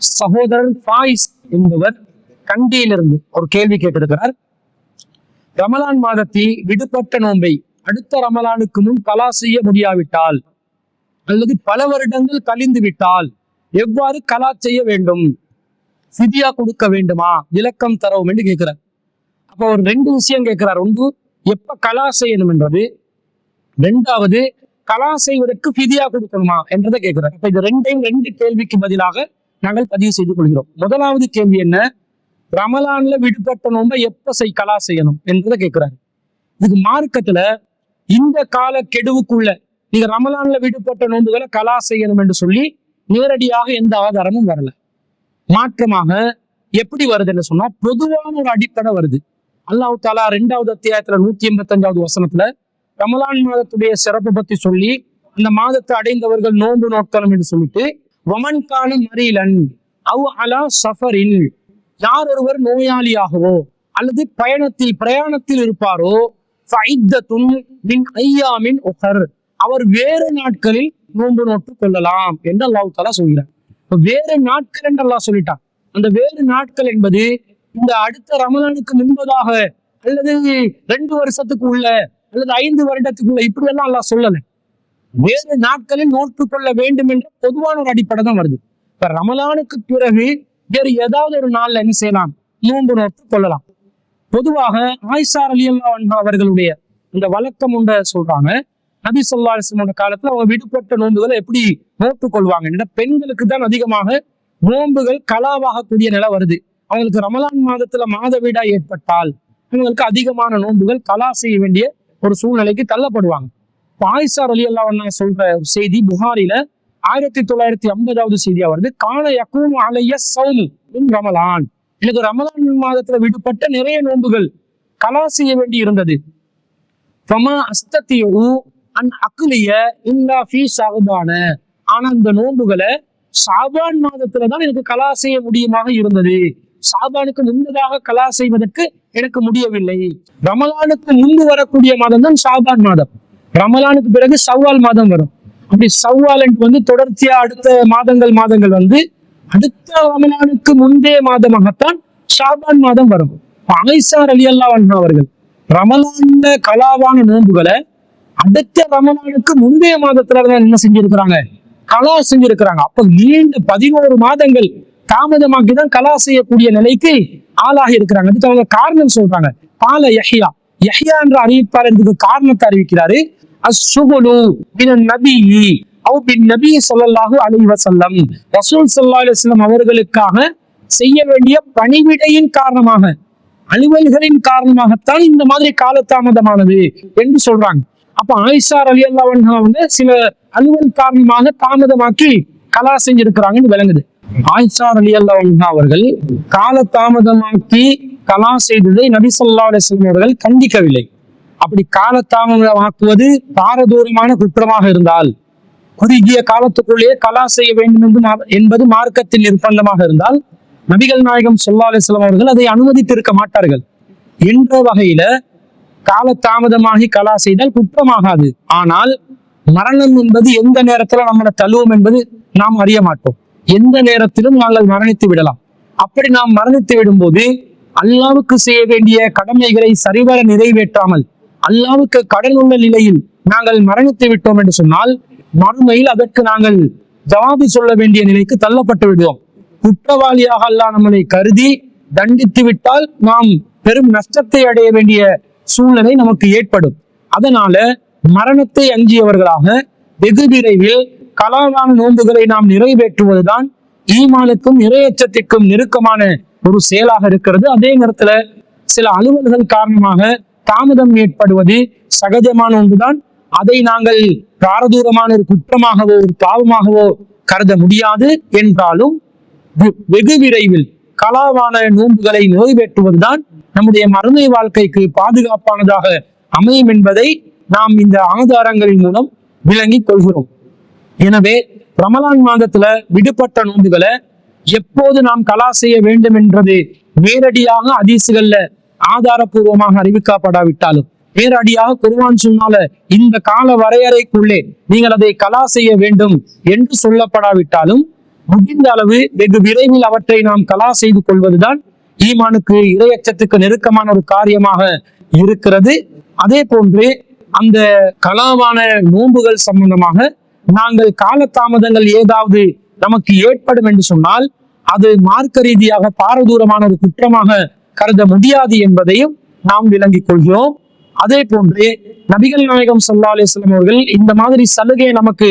சகோதரர் ஃபாயிஸ் என்பவர் கண்டியிலிருந்து ஒரு கேள்வி கேட்டிருக்கிறார். ரமலான் மாதத்தில் விடுபட்ட நோன்பை அடுத்த ரமலானுக்கு முன் கலா செய்ய முடியாவிட்டால் அல்லது பல வருடங்கள் கழிந்து விட்டால் எவ்வாறு கலா செய்ய வேண்டும்? சிதியா கொடுக்க வேண்டுமா? விளக்கம் தரவும் என்று கேட்கிறார். அப்போ ஒரு ரெண்டு விஷயம் கேட்கிறார். ஒன்று எப்ப கலா செய்யணும் என்றது? ரெண்டாவது கலா செய்வதற்கு ஃபிதியா கொடுக்கணுமா என்றதை கேட்கிறார். அப்ப இது ரெண்டையும் ரெண்டு கேள்விக்கு பதிலாக நாங்கள் பதிவு செய்து கொள்கிறோம். முதலாவது கேள்வி என்ன? ரமலான்ல விடுபட்ட நோன்பை எப்ப செய் கலா செய்யணும் என்றதை கேட்கிறாரு. இதுக்கு மார்க்கத்துல இந்த கால கெடுவுக்குள்ள நீங்க ரமலான்ல விடுபட்ட நோன்புகளை கலா செய்யணும் என்று சொல்லி நேரடியாக எந்த ஆதாரமும் வரல. மாற்றமாக எப்படி வருதுன்னு சொன்னா பொதுவான ஒரு அடிப்படை வருது. அல்லாஹ் தாலா ரெண்டாவது அத்தியாயத்துல நூத்தி எண்பத்தி அஞ்சாவது வசனத்துல ரமலான் மாதத்துடைய சிறப்பு பத்தி சொல்லி அந்த மாதத்தை அடைந்தவர்கள் நோன்பு நோக்கணும் என்று சொல்லிட்டு வமன்கான மறியலன் அவ் அலா சஃபரில் யார் ஒருவர் நோயாளியாகவோ அல்லது பயணத்தில் பிரயாணத்தில் இருப்பாரோ மின் ஐயாமின் உகர் அவர் வேறு நாட்களில் நோன்பு நோட்டு கொள்ளலாம் என்று அல்லாஹு தாலா சொல்கிறார். வேறு நாட்கள் என்று அல்லாஹ் சொல்லிட்டான். அந்த வேறு நாட்கள் என்பது இந்த அடுத்த ரமலானுக்கு முன்பதாக அல்லது ரெண்டு வருஷத்துக்கு உள்ள அல்லது ஐந்து வருடத்துக்குள்ள இப்படி எல்லாம் அல்லாஹ் சொல்லலை. வேறு நாட்களில் நோட்டு கொள்ள வேண்டும் என்ற பொதுவான ஒரு அடிப்படை தான் வருது. இப்ப ரமலானுக்கு பிறகு வேறு ஏதாவது ஒரு நாள்ல என்ன செய்யலாம்? நோன்பு நோட்டு கொள்ளலாம் பொதுவாக ஆயிஷார் அலி அல்லா அவர்களுடைய இந்த வழக்கம் உண்ட சொல்றாங்க. நபி சொல்லாசனோட காலத்துல அவங்க விடுபட்ட நோன்புகளை எப்படி நோட்டு கொள்வாங்க பெண்களுக்கு தான் அதிகமாக நோன்புகள் கலாவாகக்கூடிய நிலை வருது. அவங்களுக்கு ரமலான் மாதத்துல மாதவிடா ஏற்பட்டால் அவங்களுக்கு அதிகமான நோன்புகள் கலா செய்ய வேண்டிய ஒரு சூழ்நிலைக்கு தள்ளப்படுவாங்க. பாய்சார் அலி அல்லா சொல்ற செய்தி புகாரில ஆயிரத்தி தொள்ளாயிரத்தி ஐம்பதாவது செய்தியா வருது. கால யக்கூம் அலைய சௌமு ரமலான். எனக்கு ரமலான் மாதத்துல விடுபட்ட நிறைய நோன்புகள் கலா செய்ய வேண்டி இருந்தது. ஃபமா அஸ்தத்தியு அன் அக்லிய இல்லா ஃபீ ஷாபான ஆனா இந்த நோன்புகளை சாபான் மாதத்துல தான் எனக்கு கலா செய்ய முடியுமாக இருந்தது. சாபானுக்கு முன்பதாக கலா செய்வதற்கு எனக்கு முடியவில்லை. ரமலானுக்கு முன்பு வரக்கூடிய மாதம் தான் சாபான் மாதம். ரமலானுக்கு பிறகு சவ்வால் மாதம் வரும். அப்படி சவ்வால் வந்து தொடர்ச்சியா அடுத்த மாதங்கள் மாதங்கள் வந்து அடுத்த ரமலானுக்கு முந்தைய மாதமாகத்தான் ஷாபான் மாதம் வரும். ஆயிஷார் அலி அல்லா அவர்கள் ரமலான்ல கலாவான நோன்புகளை அடுத்த ரமலானுக்கு முந்தைய மாதத்துல தான் என்ன செஞ்சிருக்கிறாங்க? கலா செஞ்சிருக்கிறாங்க. அப்ப நீண்ட பதினோரு மாதங்கள் தாமதமாக்கி தான் கலா செய்யக்கூடிய நிலைக்கு ஆளாகி இருக்கிறாங்க. அதுக்கு அவங்க காரணம் சொல்றாங்க. பால யஹ்யா. யஹ்யா என்ற அறிவிப்பாளருக்கு காரணத்தை அறிவிக்கிறாரு. அஸ்ஸுகுலு மினன் நபியி அவ் பின் நபி ஸல்லல்லாஹு அலைஹி வஸல்லம் ரசூல் ஸல்லல்லாஹு அலைஹி வஸல்லம் அவர்களுக்காக செய்ய வேண்டிய பணிவிடையின் காரணமாக அலுவல்களின் காரணமாகத்தான் இந்த மாதிரி காலதாமதமானது என்று சொல்றாங்க. அப்ப ஆயிஷார் அலி அல்லா அவங்க சில அலுவல் காரணமாக தாமதமாக்கி கலா செஞ்சிருக்கிறாங்கன்னு விளங்குது. ஆயிஷார் அலி அல்லா அவர்கள் கால தாமதமாக்கி கலா செய்ததை நபி சொல்லா அலிஸ்லாம் அவர்கள் கண்டிக்கவில்லை. அப்படி காலத்தாமதமாக்குவது பாரதூரமான குற்றமாக இருந்தால் குறுகிய காலத்துக்குள்ளே கலா செய்ய வேண்டும் என்று என்பது மார்க்கத்தில் நிர்பந்தமாக இருந்தால் நபிகள் நாயகம் சொல்லா அலிஸ்லாம் அவர்கள் அதை அனுமதித்திருக்க மாட்டார்கள். என்ற வகையில கால தாமதமாகி கலா செய்தால் குற்றமாகாது. ஆனால் மரணம் என்பது எந்த நேரத்துல நம்மளை தழுவோம் என்பது நாம் அறிய மாட்டோம். எந்த நேரத்திலும் நாங்கள் மரணித்து விடலாம். அப்படி நாம் மரணித்து விடும்போது அல்லாவுக்கு செய்ய வேண்டிய கடமைகளை சரிவர நிறைவேற்றாமல் அல்லாவுக்கு கடன் உள்ள நிலையில் நாங்கள் மரணித்து விட்டோம் என்று சொன்னால் மறுமையில் அதற்கு நாங்கள் ஜவாபு சொல்ல வேண்டிய நிலைக்கு தள்ளப்பட்டு விடுவோம். குற்றவாளியாக அல்லாஹ் நம்மளை கருதி தண்டித்து விட்டால் நாம் பெரும் நஷ்டத்தை அடைய வேண்டிய சூழ்நிலை நமக்கு ஏற்படும். அதனால மரணத்தை அஞ்சியவர்களாக வெகு விரைவில் கலாவான நோன்புகளை நாம் நிறைவேற்றுவதுதான் ஈமானுக்கும் இரையச்சத்திற்கும் நெருக்கமான ஒரு செயலாக இருக்கிறது. அதே நேரத்துல சில அலுவல்கள் காரணமாக தாமதம் ஏற்படுவது சகஜமான ஒன்றுதான். அதை நாங்கள் பாரதூரமான ஒரு குற்றமாகவோ ஒரு பாவமாகவோ கருத முடியாது என்றாலும் வெ- வெகு விரைவில் கலாவான நோன்புகளை நிறைவேற்றுவதுதான் நம்முடைய மறுமை வாழ்க்கைக்கு பாதுகாப்பானதாக அமையும் என்பதை நாம் இந்த ஆதாரங்களின் மூலம் விளங்கிக் கொள்கிறோம். எனவே ரமலான் மாதத்துல விடுபட்ட நோன்புகளை எப்போது நாம் கலா செய்ய வேண்டும் என்றது நேரடியாக அதிசுகள்ல ஆதாரபூர்வமாக அறிவிக்கப்படாவிட்டாலும் நேரடியாக குருவான் சொன்னால இந்த கால வரையறைக்குள்ளே நீங்கள் அதை கலா செய்ய வேண்டும் என்று சொல்லப்படாவிட்டாலும் முடிந்த அளவு வெகு விரைவில் அவற்றை நாம் கலா செய்து கொள்வதுதான் ஈமானுக்கு இரையச்சத்துக்கு நெருக்கமான ஒரு காரியமாக இருக்கிறது. அதே போன்று அந்த கலாவான நோன்புகள் சம்பந்தமாக நாங்கள் காலதாமதங்கள் ஏதாவது நமக்கு ஏற்படும் என்று சொன்னால் அது மார்க்க ரீதியாக பாரதூரமான ஒரு குற்றமாக கருத முடியாது என்பதையும் நாம் விளங்கிக் கொள்கிறோம். அதே போன்று நபிகள் நாயகம் சல்லா அலிஸ்லாம் அவர்கள் இந்த மாதிரி சலுகையை நமக்கு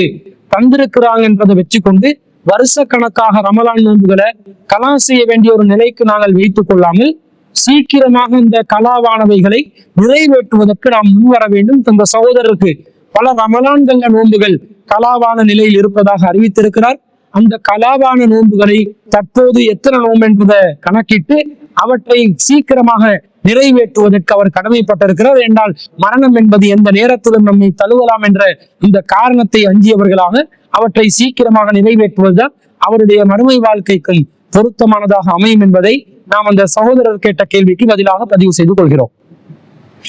தந்திருக்கிறாங்க என்பதை வச்சு கொண்டு வருஷ கணக்காக ரமலான் நோன்புகளை கலா செய்ய வேண்டிய ஒரு நிலைக்கு நாங்கள் வைத்துக் கொள்ளாமல் சீக்கிரமாக இந்த கலாவானவைகளை நிறைவேற்றுவதற்கு நாம் முன்வர வேண்டும் இந்த சகோதரருக்கு பல ரமலான்கள நோன்புகள் கலாவான நிலையில் இருப்பதாக அறிவித்திருக்கிறார். அந்த கலாவான நோன்புகளை தற்போது எத்தனை நோன்பு என்பதை கணக்கிட்டு அவற்றை சீக்கிரமாக நிறைவேற்றுவதற்கு அவர் கடமைப்பட்டிருக்கிறார். என்றால் மரணம் என்பது எந்த நேரத்திலும் நம்மை தழுவலாம் என்ற இந்த காரணத்தை அஞ்சியவர்களாக அவற்றை சீக்கிரமாக நிறைவேற்றுவதுதான் அவருடைய மறுமை வாழ்க்கைக்கும் பொருத்தமானதாக அமையும் என்பதை நாம் அந்த சகோதரர் கேட்ட கேள்விக்கு பதிலாக பதிவு செய்து கொள்கிறோம்.